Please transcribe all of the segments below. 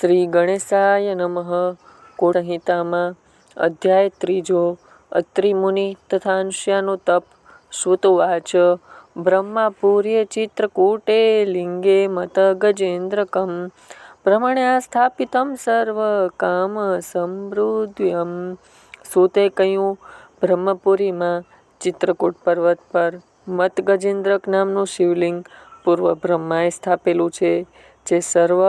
શ્રી ગણેશાય નમઃ. કોટહિતામાં અધ્યાય ત્રીજો. અત્રિ મુનિ તથા અંશ્યાનું તપ. શ્રુતવાચ. બ્રહ્માપુર્ય ચિત્રકૂટે લિંગે મત ગજેન્દ્રકં ભ્રમણ્યા સ્થાપિતમ સર્વ કામ સમૃદ્ધ્યમ સુતે કહ્યું, બ્રહ્મપુરીમાં ચિત્રકૂટ પર્વત પર મત ગજેન્દ્રક નામનું શિવલિંગ પૂર્વ બ્રહ્માએ સ્થાપેલું છે. જે સર્વ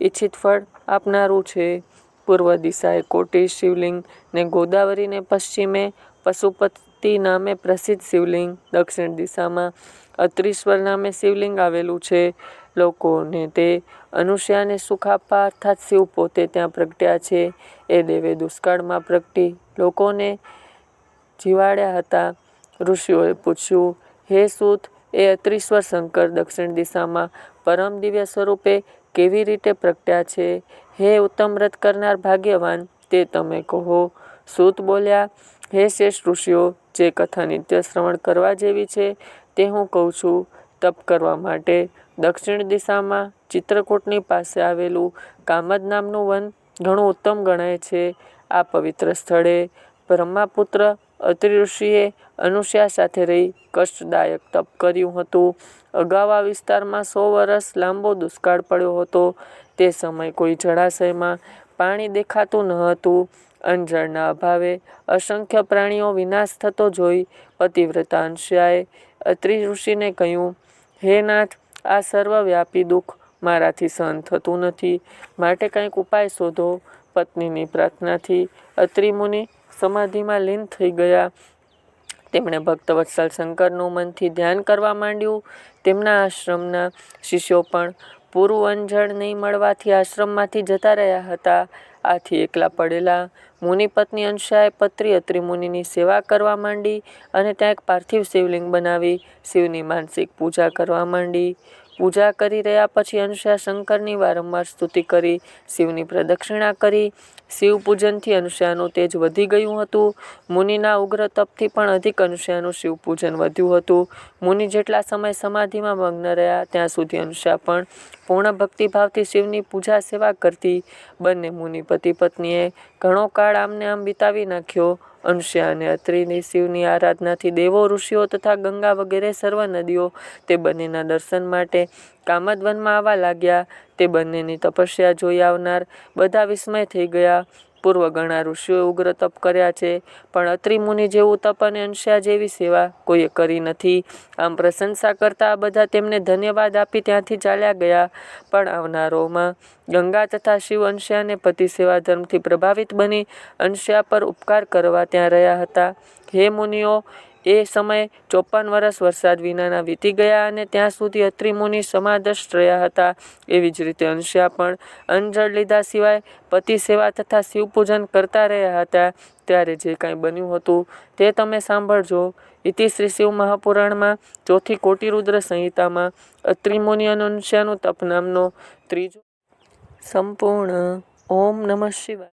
ઇચ્છિત ફળ આપનારું છે. પૂર્વ દિશાએ કોટી શિવલિંગ ને ગોદાવરીને પશ્ચિમે પશુપતિ નામે પ્રસિદ્ધ શિવલિંગ. દક્ષિણ દિશામાં અત્રીશ્વર નામે શિવલિંગ આવેલું છે. લોકોને તે અનુષ્યાને સુખ આપવા અર્થાત શિવ પોતે ત્યાં પ્રગટ્યા છે. એ દેવે દુષ્કાળમાં પ્રગટી લોકોને જીવાડ્યા હતા. ઋષિઓએ પૂછ્યું, હે સૂત એ અત્રીશ્વર શંકર દક્ષિણ દિશામાં પરમ દિવ્ય સ્વરૂપે કેવી રીતે પ્રગટ્યા છે? હે ઉત્તમ વ્રત કરનાર ભાગ્યવાન, તે તમે કહો. સૂત બોલ્યા, હે શ્રેષ્ઠ ઋષિઓ, જે કથા નિત્ય શ્રવણ કરવા જેવી છે, તે હું કહું છું, તપ કરવા માટે. દક્ષિણ દિશામાં ચિત્રકૂટની પાસે આવેલું કામદ નામનું વન ઘણું ઉત્તમ ગણાય છે. આ પવિત્ર સ્થળે બ્રહ્માપુત્ર અત્રિ ઋષિએ અનુષ્યા સાથે રહી કષ્ટદાયક તપ કર્યું હતું. અગાઉ આ વિસ્તારમાં સો વર્ષ લાંબો દુષ્કાળ પડ્યો હતો. તે સમય કોઈ જળાશયમાં પાણી દેખાતું ન હતું. અંજળના અભાવે અસંખ્ય પ્રાણીઓ વિનાશ થતો જોઈ પતિવ્રતા અંશ્યાએ અત્રિ ઋષિને કહ્યું, હે નાથ, આ સર્વવ્યાપી દુઃખ મારાથી સહન થતું નથી. માટે કંઈક ઉપાય શોધો. પત્નીની પ્રાર્થનાથી અત્રિ મુનિ સમાધિમાં લીન થઈ ગયા. તેમણે ભક્ત વત્સલ શંકરનું મનથી ધ્યાન કરવા માંડ્યું. તેમના આશ્રમના શિષ્યો પણ પૂરું અંજળ નહીં મળવાથી આશ્રમમાંથી જતા રહ્યા હતા. આથી એકલા પડેલા મુનિપત્ની અંશાએ પત્રી અત્રિ મુનિની સેવા કરવા માંડી અને ત્યાં એક પાર્થિવ શિવલિંગ બનાવી શિવની માનસિક પૂજા કરવા માંડી. પૂજા કરી રહ્યા પછી અનુષ્યા શંકરની વારંવાર સ્તુતિ કરી, શિવની પ્રદક્ષિણા કરી. શિવ પૂજનથી અનુષ્યાનું તેજ વધી ગયું હતું. મુનિના ઉગ્ર તપથી પણ અધિક અનુષ્યાનું શિવ પૂજન વધ્યું હતું. મુનિ જેટલા સમય સમાધિમાં મગ્ન રહ્યા, ત્યાં સુધી અનુષ્યા પણ પૂર્ણ ભક્તિભાવથી શિવની પૂજા સેવા કરતી બંને મુનિ પતિ પત્નીએ ઘણો કાળ આમને આમ વિતાવી નાખ્યો. અંશ્યા અને અત્રિની શિવની આરાધનાથી દેવો, ઋષિઓ તથા ગંગા વગેરે સર્વ નદીઓ તે બંનેના દર્શન માટે કામદવનમાં આવવા લાગ્યા. તે બંનેની તપસ્યા જોઈ આવનાર બધા વિસ્મય થઈ ગયા. પૂર્વ ઘણા ઋષિઓએ ઉગ્ર તપ કર્યા છે, પણ અત્રિમુનિ જેવું તપ અને અંશ્યા જેવી સેવા કોઈએ કરી નથી. આમ પ્રશંસા કરતા આ બધા તેમને ધન્યવાદ આપી ત્યાંથી ચાલ્યા ગયા. પણ આવનારોમાં ગંગા તથા શિવ અંશ્યાને પતિ સેવા ધર્મથી પ્રભાવિત બની અંશ્યા પર ઉપકાર કરવા ત્યાં રહ્યા હતા. હે મુનિઓ એ સમયે ચોપન વર્ષ વરસાદ વિનાના વીતી ગયા અને ત્યાં સુધી અત્રિમુનિ સમાદષ્ટ રહ્યા હતા એવી જ રીતે અંશ્યા પણ અંજળ લીધા સિવાય પતિ સેવા તથા શિવપૂજન કરતા રહ્યા હતા. ત્યારે જે કાંઈ બન્યું હતું તે તમે સાંભળજો. ઇતિ શ્રી શિવ મહાપુરાણમાં ચોથી કોટી રુદ્ર સંહિતામાં અત્રિમુનિ અને અંશ્યાનું તપ નામનો ત્રીજો સંપૂર્ણ ઓમ નમઃ શિવાય.